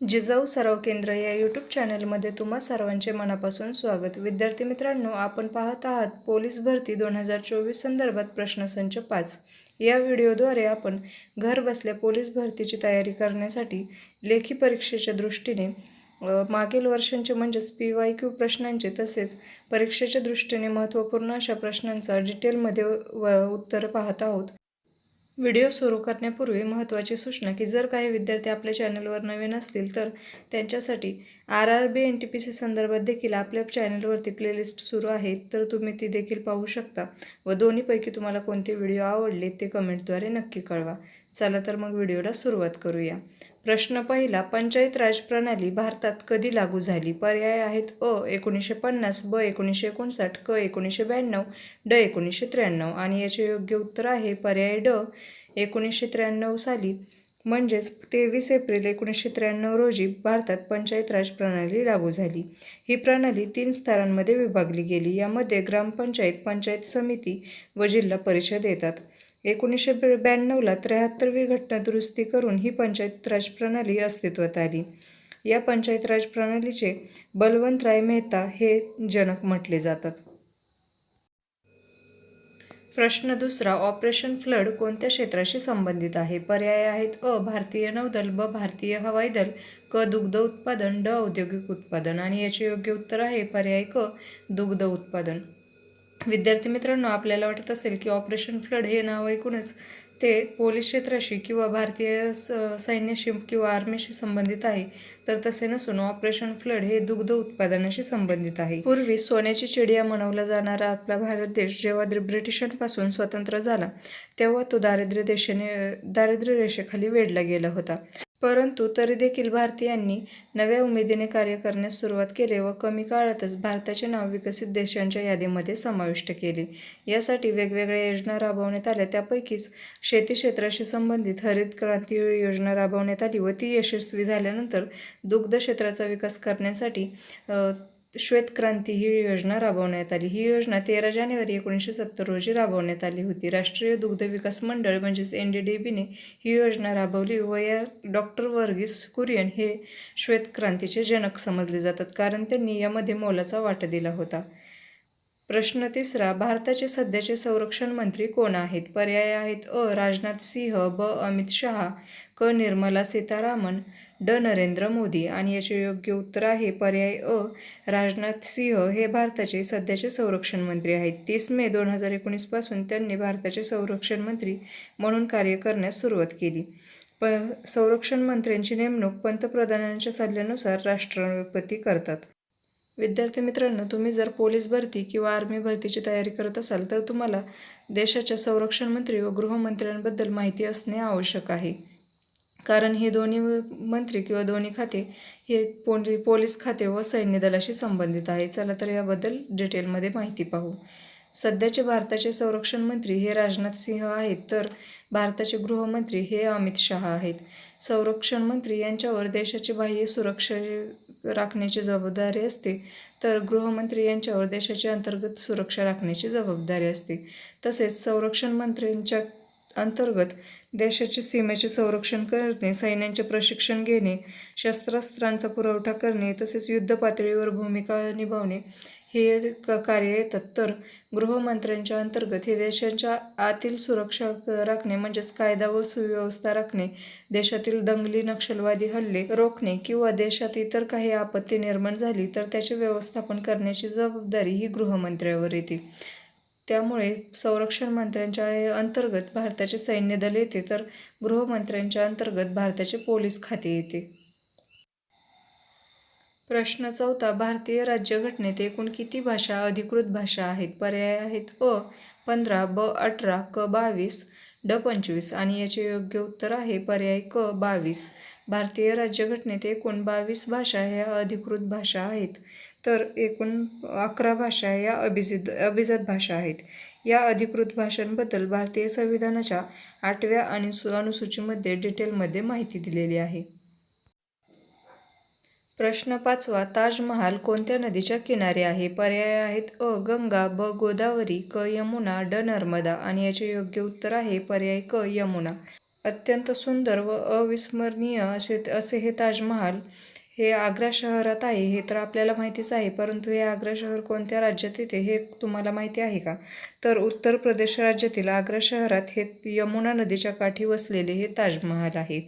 जिजाऊ सराव केंद्र या यूट्यूब चॅनलमध्ये तुम्हा सर्वांचे मनापासून स्वागत. विद्यार्थी मित्रांनो आपण पाहत आहात पोलीस भरती दोन हजार चोवीस संदर्भात प्रश्नसंच पाच. या व्हिडिओद्वारे आपण घर बसल्या पोलीस भरतीची तयारी करण्यासाठी लेखी परीक्षेच्या दृष्टीने मागील वर्षांचे म्हणजेच पी वाय क्यू प्रश्नांचे तसेच परीक्षेच्या दृष्टीने महत्त्वपूर्ण अशा प्रश्नांचा डिटेलमध्ये व उत्तर पाहत आहोत. व्हिडिओ सुरू करण्यापूर्वी महत्त्वाची सूचना की जर काही विद्यार्थी आपल्या चॅनलवर नवीन असतील तर त्यांच्यासाठी R R B N T P C संदर्भात देखील आपल्या चॅनलवरती प्लेलिस्ट सुरू आहे तर तुम्ही ती देखील पाहू शकता व दोन्हीपैकी तुम्हाला कोणते व्हिडिओ आवडले ते कमेंटद्वारे नक्की कळवा. चला तर मग व्हिडिओला सुरुवात करूया. प्रश्न पहिला पंचायत राज प्रणाली भारतात कधी लागू झाली? पर्याय आहेत अ एकोणीसशे पन्नास ब एकोणीसशे एकोणसाठ क एकोणीसशे ब्याण्णव ड एकोणीसशे त्र्याण्णव आणि याचे योग्य उत्तर आहे पर्याय ड एकोणीसशे त्र्याण्णव साली. म्हणजेच तेवीस एप्रिल एकोणीसशे त्र्याण्णव रोजी भारतात पंचायत राज प्रणाली लागू झाली. ही प्रणाली तीन स्तरांमध्ये विभागली गेली. यामध्ये ग्रामपंचायत पंचायत समिती व जिल्हा परिषद येतात. एकोणीसशे ब्याण्णवला त्र्याहत्तरवी घटना दुरुस्ती करून ही पंचायत राज प्रणाली अस्तित्वात आली. या पंचायत राज प्रणालीचे बलवंतराय मेहता हे जनक म्हटले जातात. प्रश्न दुसरा ऑपरेशन फ्लड कोणत्या क्षेत्राशी संबंधित आहे? पर्याय आहेत अ भारतीय नौदल ब भारतीय हवाई दल क दुग्ध उत्पादन ड औद्योगिक उत्पादन आणि याचे योग्य उत्तर आहे पर्याय क दुग्ध उत्पादन. विद्यार्थी मित्रांनो आपल्याला वाटत असेल की ऑपरेशन फ्लड हे नाव ऐकूनच ते पोलीस क्षेत्राशी किंवा भारतीय स सैन्याशी किंवा आर्मीशी संबंधित आहे. तर तसे नसून ऑपरेशन फ्लड हे दुग्ध उत्पादनाशी संबंधित आहे. पूर्वी सोन्याची चिडिया म्हणवला जाणारा आपला भारत देश जेव्हा ब्रिटिशांपासून स्वतंत्र झाला तेव्हा तो दारिद्र्य देशाने दारिद्र्य रेषेखाली वेढला गेला होता. परंतु तरी देखील भारतीयांनी नव्या उमेदीने कार्य करण्यास सुरुवात केली व कमी काळातच भारताचे नाव विकसित देशांच्या यादीमध्ये समाविष्ट केले. यासाठी वेगवेगळ्या योजना राबवण्यात आल्या. त्यापैकीच शेती क्षेत्राशी संबंधित हरित क्रांती योजना राबवण्यात आली व ती यशस्वी झाल्यानंतर दुग्ध क्षेत्राचा विकास करण्यासाठी श्वेतक्रांती श्वेत क्रांती ही योजना राबवण्यात आली. ही योजना तेरा जानेवारी एकोणीसशे सत्तर रोजी राबवण्यात आली होती. राष्ट्रीय दुग्ध विकास मंडळ म्हणजेच एन डी डी बीने ही योजना राबवली. व या डॉक्टर वर्गीस कुरियन हे श्वेत क्रांतीचे जनक समजले जातात कारण त्यांनी यामध्ये मोलाचा वाटा दिला होता. प्रश्न तिसरा भारताचे सध्याचे संरक्षण मंत्री कोण आहेत? पर्याय आहेत अ. राजनाथ सिंह ब. अमित शहा क. निर्मला सीतारामन ड नरेंद्र मोदी आणि याचे योग्य उत्तर आहे पर्याय अ. राजनाथ सिंह हे भारताचे सध्याचे संरक्षण मंत्री आहेत. तीस मे दोन हजार एकोणीसपासून त्यांनी भारताचे संरक्षण मंत्री म्हणून कार्य करण्यास सुरुवात केली. प संरक्षण मंत्र्यांची नेमणूक पंतप्रधानांच्या सल्ल्यानुसार राष्ट्रपती करतात. विद्यार्थी मित्रांनो तुम्ही जर पोलीस भरती किंवा आर्मी भरतीची तयारी करत असाल तर तुम्हाला देशाच्या संरक्षण मंत्री व गृहमंत्र्यांबद्दल माहिती असणे आवश्यक आहे. कारण हे दोन्ही मंत्री किंवा दोन्ही खाते हे पोली पोलीस खाते व सैन्य दलाशी संबंधित आहे. चला तर याबद्दल डिटेलमध्ये माहिती पाहू. सध्याचे भारताचे संरक्षण मंत्री हे राजनाथ सिंह आहेत तर भारताचे गृहमंत्री हे अमित शहा आहेत. संरक्षण मंत्री यांच्यावर देशाची बाह्य सुरक्षा राखण्याची जबाबदारी असते तर गृहमंत्री यांच्यावर देशाची अंतर्गत सुरक्षा राखण्याची जबाबदारी असते. तसेच संरक्षण मंत्र्यांच्या अंतर्गत देशाच्या सीमेचे संरक्षण करणे सैन्यांचे प्रशिक्षण घेणे शस्त्रास्त्रांचा पुरवठा करणे तसेच युद्ध पातळीवर भूमिका निभावणे हे क कार्य येतात. तर गृहमंत्र्यांच्या अंतर्गत हे देशांच्या आतील सुरक्षा राखणे म्हणजेच कायदा व सुव्यवस्था राखणे देशातील दंगली नक्षलवादी हल्ले रोखणे किंवा देशात इतर काही आपत्ती निर्माण झाली तर त्याचे व्यवस्थापन करण्याची जबाबदारी ही गृहमंत्र्यावर येते. त्यामुळे संरक्षण मंत्र्यांच्या अंतर्गत भारताचे सैन्य दल येते तर गृहमंत्र्यांच्या अंतर्गत भारताचे पोलीस खाते येते. प्रश्न चौथा भारतीय राज्यघटनेत एकूण किती भाषा अधिकृत भाषा आहेत? पर्याय आहेत अ पंधरा ब अठरा क बावीस ड पंचवीस आणि याचे योग्य उत्तर आहे पर्याय क बावीस. भारतीय राज्यघटनेत एकूण बावीस भाषा ह्या अधिकृत भाषा आहेत. तर एकूण अकरा भाषा या अभिजित अभिजात भाषा आहेत. या अधिकृत भाषांबद्दल भारतीय संविधानाच्या आठव्या आणि सु अनुसूचीमध्ये डिटेलमध्ये माहिती दिलेली आहे. प्रश्न पाचवा ताजमहाल कोणत्या नदीच्या किनारी आहे? पर्याय आहेत अ गंगा ब गोदावरी क यमुना ड नर्मदा आणि याचे योग्य उत्तर आहे पर्याय क यमुना. अत्यंत सुंदर व अविस्मरणीय असे असे हे ताजमहाल हे आग्रा शहरात आहे हे तर आपल्याला माहितीच आहे परंतु हे आग्रा शहर कोणत्या राज्यात येते हे तुम्हाला माहिती आहे का? तर उत्तर प्रदेश राज्यातील आग्रा शहरात हे यमुना नदीच्या काठी वसलेले हे ताजमहाल आहे.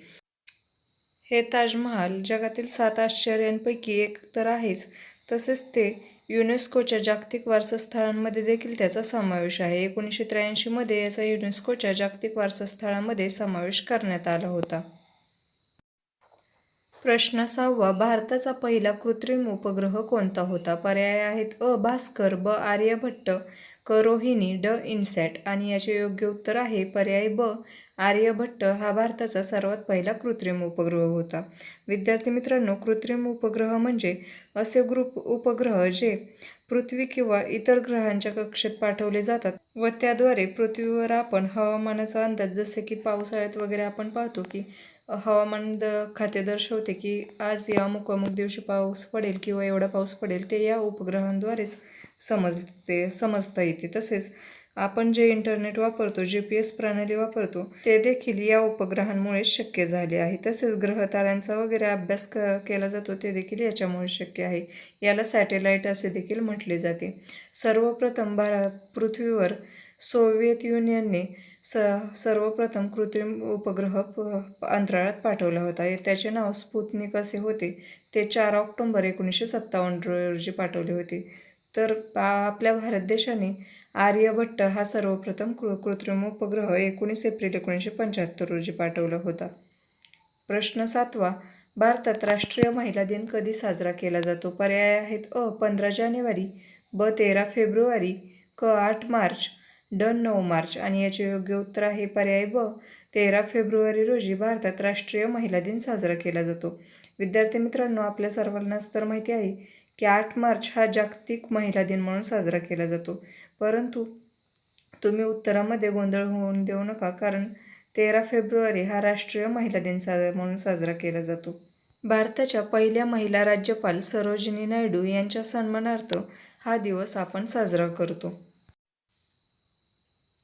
हे ताजमहाल जगातील सात आश्चर्यांपैकी एक तर आहेच. तसेच ते युनेस्कोच्या जागतिक वारसा स्थळांमध्ये देखील त्याचा समावेश आहे. एकोणीसशे त्र्याऐंशीमध्ये याचा युनेस्कोच्या जागतिक वारसास्थळामध्ये समावेश करण्यात आला होता. प्रश्न सहावा भारताचा पहिला कृत्रिम उपग्रह कोणता होता? पर्याय आहेत अ भास्कर ब आर्यभट्ट क रोहिणी ड इन्सॅट आणि याचे योग्य उत्तर आहे पर्याय ब आर्यभट्ट. हा भारताचा सर्वात पहिला कृत्रिम उपग्रह होता. विद्यार्थी मित्रांनो कृत्रिम उपग्रह म्हणजे असे ग्रुप उपग्रह जे पृथ्वी किंवा इतर ग्रहांच्या कक्षेत पाठवले जातात व त्याद्वारे पृथ्वीवर आपण हवामानाचा अंदाज जसे की पावसाळ्यात वगैरे आपण पाहतो की हवामान द खाते दर्शवते की आज या अमुक अमुक दिवशी पाऊस पडेल किंवा एवढा पाऊस पडेल ते या उपग्रहांद्वारेच समजते समजता येते. तसेच आपण जे इंटरनेट वापरतो जी पी एस प्रणाली वापरतो ते देखील या उपग्रहांमुळे शक्य झाले आहे. तसेच ग्रहताऱ्यांचा वगैरे अभ्यास क केला जातो ते देखील याच्यामुळे शक्य आहे. याला सॅटेलाईट असे देखील म्हटले जाते. सर्वप्रथम भारत पृथ्वीवर सोव्हिएत युनियनने स सर्वप्रथम कृत्रिम उपग्रह प अंतराळात पाठवला होता. त्याचे नाव स्पुतनिक असे होते. ते चार ऑक्टोंबर एकोणीसशे सत्तावन्न रोजी पाठवले होते. तर आपल्या भारत देशाने आर्यभट्ट हा सर्वप्रथम कृ कृत्रिम उपग्रह एकोणीस एप्रिल एकोणीसशे पंच्याहत्तर रोजी पाठवला होता. प्रश्न सातवा. भारतात राष्ट्रीय महिला दिन कधी साजरा केला जातो? पर्याय आहेत अ पंधरा जानेवारी ब तेरा फेब्रुवारी क आठ मार्च डन नऊ मार्च. आणि याचे योग्य उत्तर आहे पर्याय ब तेरा फेब्रुवारी रोजी भारतात राष्ट्रीय महिला दिन साजरा केला जातो. विद्यार्थी मित्रांनो आपल्या सर्वांनाच तर माहिती आहे की आठ मार्च हा जागतिक महिला दिन म्हणून साजरा केला जातो. परंतु तुम्ही उत्तरामध्ये गोंधळ होऊन देऊ नका कारण तेरा फेब्रुवारी हा राष्ट्रीय महिला दिन साजरा म्हणून साजरा केला जातो. भारताच्या पहिल्या महिला राज्यपाल सरोजिनी नायडू यांच्या सन्मानार्थ हा दिवस आपण साजरा करतो.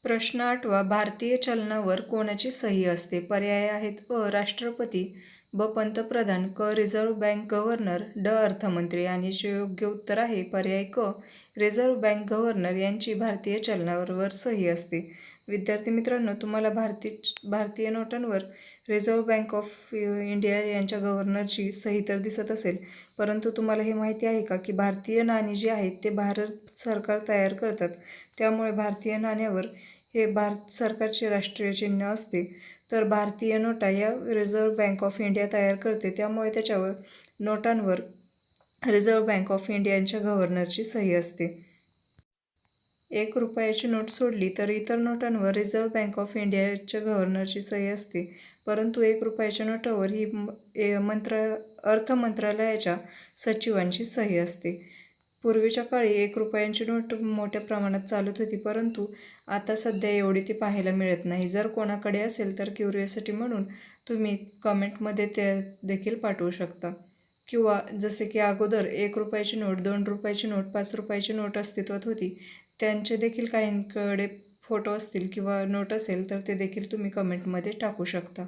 प्रश्न आठवा भारतीय चलनावर कोणाची सही असते? पर्याय आहेत अ. राष्ट्रपती ब. पंतप्रधान क. रिझर्व्ह बँक गव्हर्नर ड. अर्थमंत्री आणि जे. योग्य उत्तर आहे. पर्याय क. रिझर्व्ह बँक गव्हर्नर यांची भारतीय चलनावर सही असते. विद्यार्थी मित्रांनो तुम्हाला भारती भारतीय नोटांवर रिझर्व्ह बँक ऑफ इंडिया यांच्या गव्हर्नरची सही तर दिसत असेल परंतु तुम्हाला हे माहिती आहे का की भारतीय नाणी जी आहेत ते भारत सरकार तयार करतात. त्यामुळे भारतीय नाण्यावर हे भारत सरकारचे राष्ट्रीय चिन्ह असते. तर भारतीय नोटा या रिझर्व्ह बँक ऑफ इंडिया तयार करते. त्यामुळे त्याच्यावर नोटांवर रिझर्व्ह बँक ऑफ इंडियाच्या गव्हर्नरची सही असते. एक रुपयाची नोट सोडली तर इतर नोटांवर रिझर्व्ह बँक ऑफ इंडियाच्या गव्हर्नरची सही असते. परंतु एक रुपयाच्या नोटावर ही मंत्र अर्थ मंत्रालयाच्या सचिवांची सही असते. पूर्वीच्या काळी एक रुपयांची नोट मोठ्या प्रमाणात चालत होती परंतु आता सध्या एवढी ती पाहायला मिळत नाही. जर कोणाकडे असेल तर क्युरिओसिटी म्हणून तुम्ही कमेंटमध्ये ते देखील पाठवू शकता. किंवा जसे की अगोदर एक रुपयाची नोट दोन रुपयाची नोट पाच रुपयाची नोट अस्तित्वात होती. त्यांचे देखील काहींकडे फोटो असतील किंवा नोट असेल तर ते देखील तुम्ही कमेंटमध्ये टाकू शकता.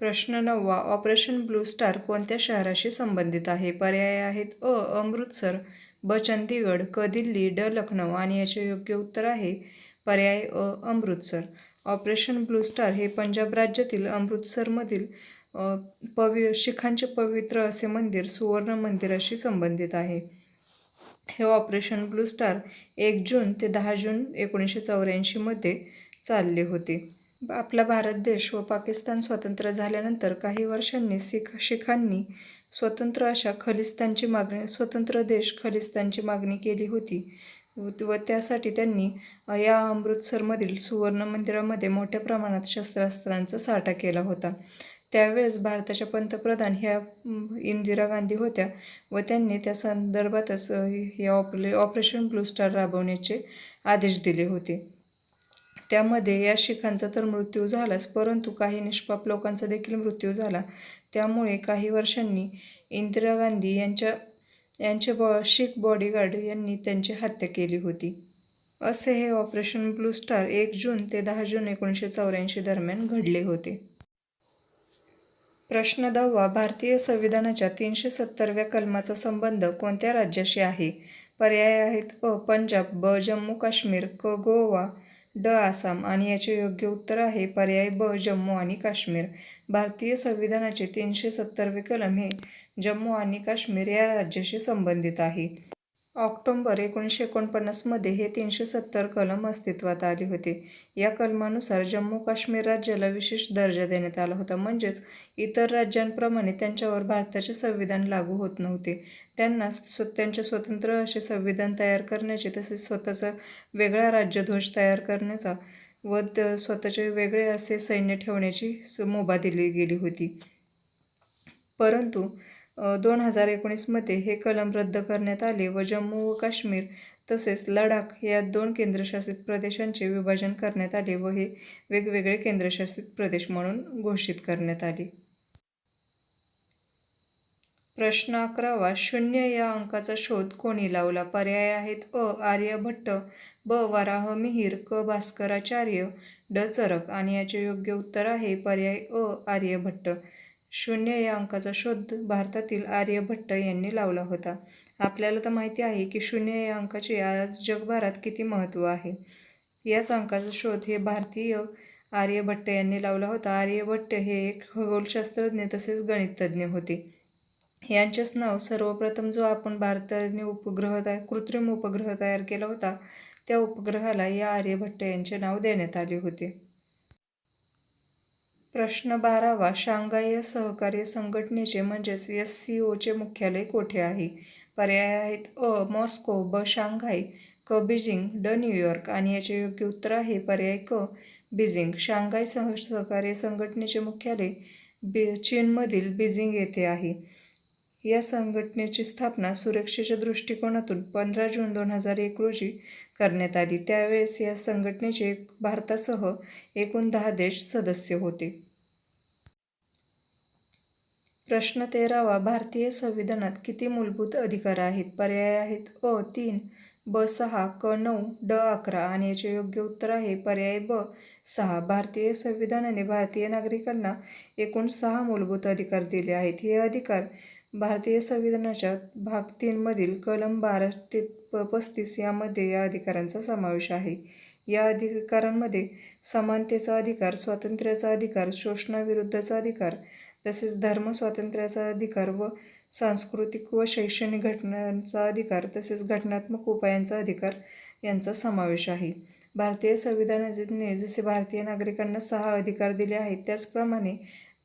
प्रश्न नववा ऑपरेशन ब्लू स्टार कोणत्या शहराशी संबंधित आहे? पर्याय आहेत अ अमृतसर ब चंदीगड क दिल्ली ड लखनौ आणि याचे योग्य उत्तर आहे पर्याय अ अमृतसर. ऑपरेशन ब्लू स्टार हे पंजाब राज्यातील अमृतसरमधील पवि शिखांचे पवित्र असे मंदिर सुवर्ण मंदिराशी संबंधित आहे. हे ऑपरेशन ब्लू स्टार एक जून ते दहा जून एकोणीसशे चौऱ्याऐंशीमध्ये चालले होते. आपला भारत देश व पाकिस्तान स्वतंत्र झाल्यानंतर काही वर्षांनी सिख शिखांनी स्वतंत्र अशा खलिस्तानची मागणी स्वतंत्र देश खलिस्तानची मागणी केली होती व त्यासाठी त्यांनी या अमृतसरमधील सुवर्ण मंदिरामध्ये मोठ्या प्रमाणात शस्त्रास्त्रांचा साठा केला होता. त्यावेळेस भारताच्या पंतप्रधान ह्या इंदिरा गांधी होत्या व त्यांनी त्या संदर्भातच हे ऑपले ऑपरेशन ब्लू स्टार राबवण्याचे आदेश दिले होते. त्यामध्ये या शिखांचा तर मृत्यू झालाच परंतु काही निष्पाप लोकांचा देखील मृत्यू झाला. त्यामुळे काही वर्षांनी इंदिरा गांधी यांच्या यांचे बॉ शीख बॉडीगार्ड यांनी त्यांची हत्या केली होती. असे हे ऑपरेशन ब्लू स्टार एक जून ते दहा जून एकोणीसशे चौऱ्याऐंशी दरम्यान घडले होते. प्रश्न दहावा भारतीय संविधानाच्या तीनशे सत्तरव्या कलमाचा संबंध कोणत्या राज्याशी आहे? पर्याय आहेत अ पंजाब ब जम्मू काश्मीर क गोवा ड आसाम आणि याचे योग्य उत्तर आहे पर्याय ब जम्मू आणि काश्मीर. भारतीय संविधानाचे तीनशे सत्तरवे कलम हे जम्मू आणि काश्मीर या राज्याशी संबंधित आहे. ऑक्टोंबर एकोणीसशे एकोणपन्नासमध्ये हे तीनशे सत्तर कलम अस्तित्वात आले होते. या कलमानुसार जम्मू काश्मीर राज्याला विशेष दर्जा देण्यात आला होता. म्हणजेच इतर राज्यांप्रमाणे त्यांच्यावर भारताचे संविधान लागू होत नव्हते. त्यांना स्व त्यांचे स्वतंत्र असे संविधान तयार करण्याचे तसेच स्वतःचा वेगळा राज्यध्वज तयार करण्याचा व त- स्वतःचे वेगळे असे सैन्य ठेवण्याची मुभा दिली गेली होती. परंतु दोन हजार एकोणीसमध्ये हे कलम रद्द करण्यात आले व जम्मू व काश्मीर तसेच लडाख या दोन केंद्रशासित प्रदेशांचे विभाजन करण्यात आले व हे वेगवेगळे केंद्रशासित प्रदेश म्हणून घोषित करण्यात आले. प्रश्न अकरावा शून्य या अंकाचा शोध कोणी लावला? पर्याय आहेत अ आर्यभट्ट ब वराह मिहीर क भास्कराचार्य ड चरक आणि याचे योग्य उत्तर आहे पर्याय अ आर्यभट्ट शून्य या अंकाचा शोध भारतातील आर्यभट्ट यांनी लावला होता. आपल्याला तर माहिती आहे की शून्य या अंकाचे आज जगभरात किती महत्त्व आहे? याच अंकाचा शोध हे भारतीय आर्यभट्ट यांनी लावला होता. आर्यभट्ट हे एक खगोलशास्त्रज्ञ तसेच गणिततज्ञ होते. यांचेच नाव सर्वप्रथम जो आपण भारताने उपग्रह तयार कृत्रिम उपग्रह तयार केला होता त्या उपग्रहाला या आर्यभट्ट यांचे नाव देण्यात आले होते. प्रश्न बारावा शांघाय सहकार्य संघटनेचे म्हणजेच एस सी ओचे मुख्यालय कोठे आहे? पर्याय आहेत अ मॉस्को ब शांघाय क बीजिंग ड न्यूयॉर्क आणि याचे योग्य उत्तर आहे पर्याय क बीजिंग. शांघाय सह सहकार्य संघटनेचे मुख्यालय बी चीनमधील बीजिंग येथे आहे. या संघटनेची स्थापना सुरक्षेच्या दृष्टिकोनातून पंधरा जून दोन हजार एक रोजी करण्यात आली. त्यावेळेस या संघटनेचे भारतासह एकूण दहा देश सदस्य होते. प्रश्न तेरावा भारतीय संविधानात किती मूलभूत अधिकार आहेत? पर्याय आहेत. अ तीन. ब सहा. क नऊ. ड अकरा. आणि याचे योग्य उत्तर आहे पर्याय ब सहा. भारतीय संविधानाने भारतीय नागरिकांना एकूण सहा मूलभूत अधिकार दिले आहेत. हे अधिकार भारतीय संविधानाच्या भाग तीनमधील कलम बारा ते प पस्तीस यामध्ये या अधिकारांचा समावेश आहे. या अधिकारांमध्ये समानतेचा अधिकार स्वातंत्र्याचा अधिकार शोषणाविरुद्धचा अधिकार तसेच धर्म स्वातंत्र्याचा अधिकार व सांस्कृतिक व शैक्षणिक घटनांचा अधिकार तसेच घटनात्मक उपायांचा अधिकार यांचा समावेश आहे. भारतीय संविधानाने जसे भारतीय नागरिकांना सहा अधिकार दिले आहेत त्याचप्रमाणे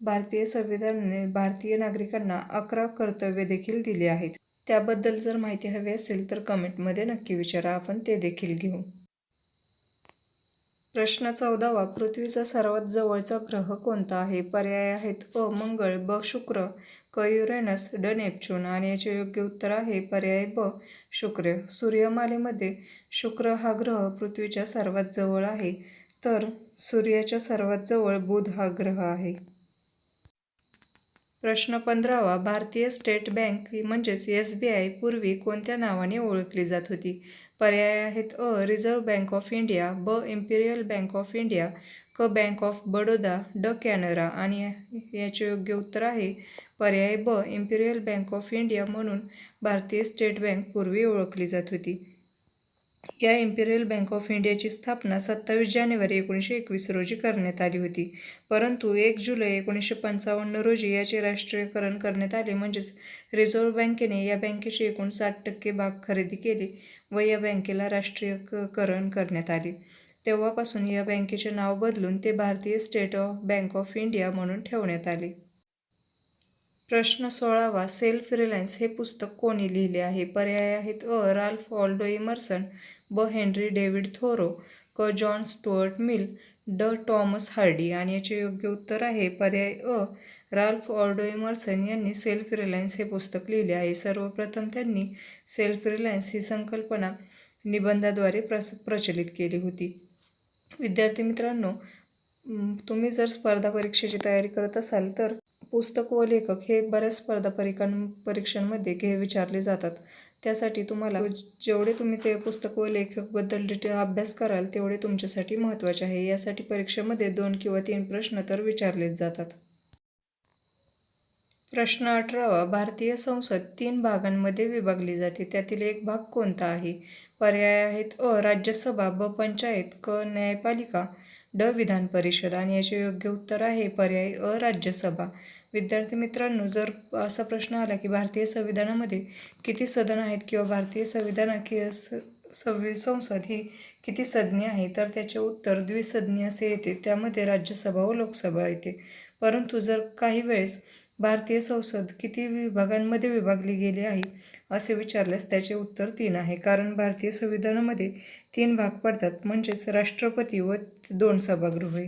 भारतीय संविधानाने भारतीय नागरिकांना अकरा कर्तव्य देखील दिली आहेत. त्याबद्दल जर माहिती हवी असेल तर कमेंटमध्ये नक्की विचारा आपण ते देखील घेऊ. प्रश्न चौदावा पृथ्वीचा सर्वात जवळचा ग्रह कोणता आहे? पर्याय आहेत अ मंगळ ब शुक्र क युरेनस ड नेपच्यून आणि याचे योग्य उत्तर आहे पर्याय ब शुक्र. सूर्यमालेमध्ये शुक्र हा ग्रह पृथ्वीच्या सर्वात जवळ आहे तर सूर्याच्या सर्वात जवळ बुध हा ग्रह आहे. प्रश्न पंधरावा भारतीय स्टेट बँक ही म्हणजेच एस बी आय पूर्वी कोणत्या नावाने ओळखली जात होती? पर्याय आहेत. अ रिझर्व्ह बँक ऑफ इंडिया ब इम्पिरियल बँक ऑफ इंडिया क बँक ऑफ बडोदा ड कॅनरा आणि याचे योग्य उत्तर आहे. पर्याय ब इम्पिरियल बँक ऑफ इंडिया म्हणून भारतीय स्टेट बँक पूर्वी ओळखली जात होती. या इम्पिरियल बँक ऑफ इंडियाची स्थापना सत्तावीस जानेवारी एकोणीसशे एकवीस रोजी करण्यात आली होती. परंतु एक जुलै एकोणीसशे पंचावन्न रोजी याचे राष्ट्रीयकरण करण्यात आले. म्हणजेच रिझर्व्ह बँकेने या बँकेचे एकूण साठ टक्के भाग खरेदी केले व या बँकेला राष्ट्रीयकरण करण्यात आले. तेव्हापासून या बँकेचे नाव बदलून ते भारतीय state of bank of India म्हणून ठेवण्यात आले. प्रश्न सोळावा सेल्फ रिलायन्स हे पुस्तक कोणी लिहिले आहे? पर्याय आहेत अ. राल्फ ऑल्डो इमर्सन ब. हेनरी डेव्हिड थोरो क. जॉन स्टुअर्ट मिल ड. टॉमस हार्डी आणि याचे योग्य उत्तर आहे पर्याय अ. राल्फ ऑर्डो इमर्सन यांनी सेल्फ रिलायन्स हे पुस्तक लिहिले आहे. सर्वप्रथम त्यांनी सेल्फ रिलायन्स ही संकल्पना निबंधाद्वारे प्रस प्रचलित केली होती. विद्यार्थी मित्रांनो तुम्ही जर स्पर्धा परीक्षेची तयारी करत असाल तर पुस्तक व लेखक हे बऱ्याच स्पर्धा परीकां परीक्षांमध्ये घे विचारले जातात. त्यासाठी तुम्हाला जेवढे तुम्ही ते पुस्तक व लेखकबद्दल डिटेल अभ्यास कराल तेवढे तुमच्यासाठी महत्त्वाचे आहे. यासाठी परीक्षेमध्ये दोन किंवा तीन प्रश्न तर विचारलेच जातात. प्रश्न अठरावा भारतीय संसद तीन भागांमध्ये विभागली जाते. त्यातील एक भाग कोणता आहे? पर्याय आहेत अ राज्यसभा ब पंचायत क न्यायपालिका ड विधान परिषद आणि याचे योग्य उत्तर आहे. पर्याय अ राज्यसभा विद्यार्थी मित्रांनो जर असा प्रश्न आला की भारतीय संविधानामध्ये किती सदन आहेत किंवा भारतीय संविधाना कि स- संसद ही किती सज्ञ आहे तर त्याचे उत्तर द्विसज्ञ असे येते. त्यामध्ये राज्यसभा व लोकसभा येते. परंतु जर काही वेळेस भारतीय संसद किती विभागांमध्ये विभागली गेली आहे असे विचारल्यास त्याचे उत्तर तीन आहे. कारण भारतीय संविधानामध्ये तीन भाग पडतात. म्हणजेच राष्ट्रपती व दोन सभागृहे.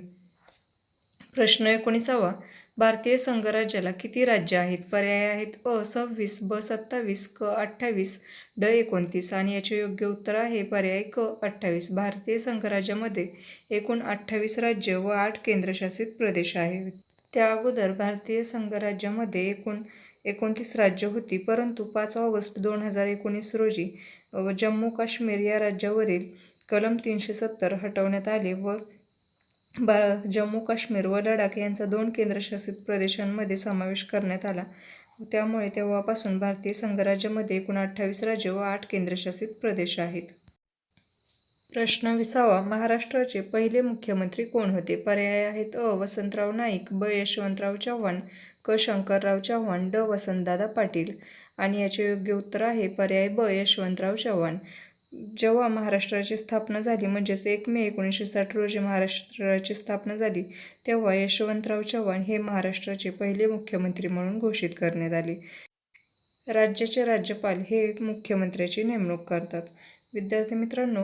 प्रश्न एकोणीसावा. भारतीय संघराज्याला किती राज्य आहेत? पर्याय आहेत अ सव्वीस ब सत्तावीस क अठ्ठावीस ड एकोणतीस आणि याचे योग्य उत्तर आहे पर्याय क अठ्ठावीस. भारतीय संघराज्यामध्ये एकूण अठ्ठावीस राज्य व आठ केंद्रशासित प्रदेश आहेत. त्या अगोदर भारतीय संघराज्यामध्ये एकूण एकोणतीस राज्य होती. परंतु पाच ऑगस्ट दोन हजार एकोणीस रोजी जम्मू काश्मीर या राज्यावरील कलम तीनशे सत्तर हटवण्यात आले व बा जम्मू काश्मीर व लडाख यांचा दोन केंद्रशासित प्रदेशांमध्ये समावेश करण्यात आला. त्यामुळे तेव्हापासून भारतीय संघराज्यामध्ये एकूण अठ्ठावीस राज्य व आठ केंद्रशासित प्रदेश आहेत. प्रश्न विसावा. महाराष्ट्राचे पहिले मुख्यमंत्री कोण होते? पर्याय आहेत अ वसंतराव नाईक ब यशवंतराव चव्हाण क. शंकरराव चव्हाण ड वसंतदादा पाटील आणि याचे योग्य उत्तर आहे पर्याय ब. यशवंतराव चव्हाण. जेव्हा महाराष्ट्राची स्थापना झाली म्हणजेच एक मे एकोणीसशे साठ रोजी महाराष्ट्राची स्थापना झाली तेव्हा यशवंतराव चव्हाण हे महाराष्ट्राचे पहिले मुख्यमंत्री म्हणून घोषित करण्यात आले. राज्याचे राज्यपाल हे मुख्यमंत्र्याची नेमणूक करतात. विद्यार्थी मित्रांनो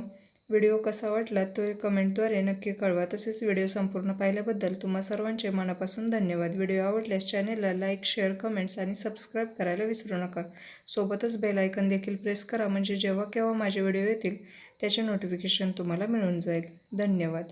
व्हिडिओ कसा वाटला तो कमेंटद्वारे नक्की कळवा. तसेच व्हिडिओ संपूर्ण पाहिल्याबद्दल तुम्हा सर्वांचे मनापासून धन्यवाद. व्हिडिओ आवडल्यास चॅनेलला लाईक शेअर कमेंट्स आणि सबस्क्राईब करायला विसरू नका. सोबतच बेल आयकन देखील प्रेस करा. म्हणजे जेव्हा केव्हा माझे व्हिडिओ येतील त्याचे नोटिफिकेशन तुम्हाला मिळून जाईल. धन्यवाद.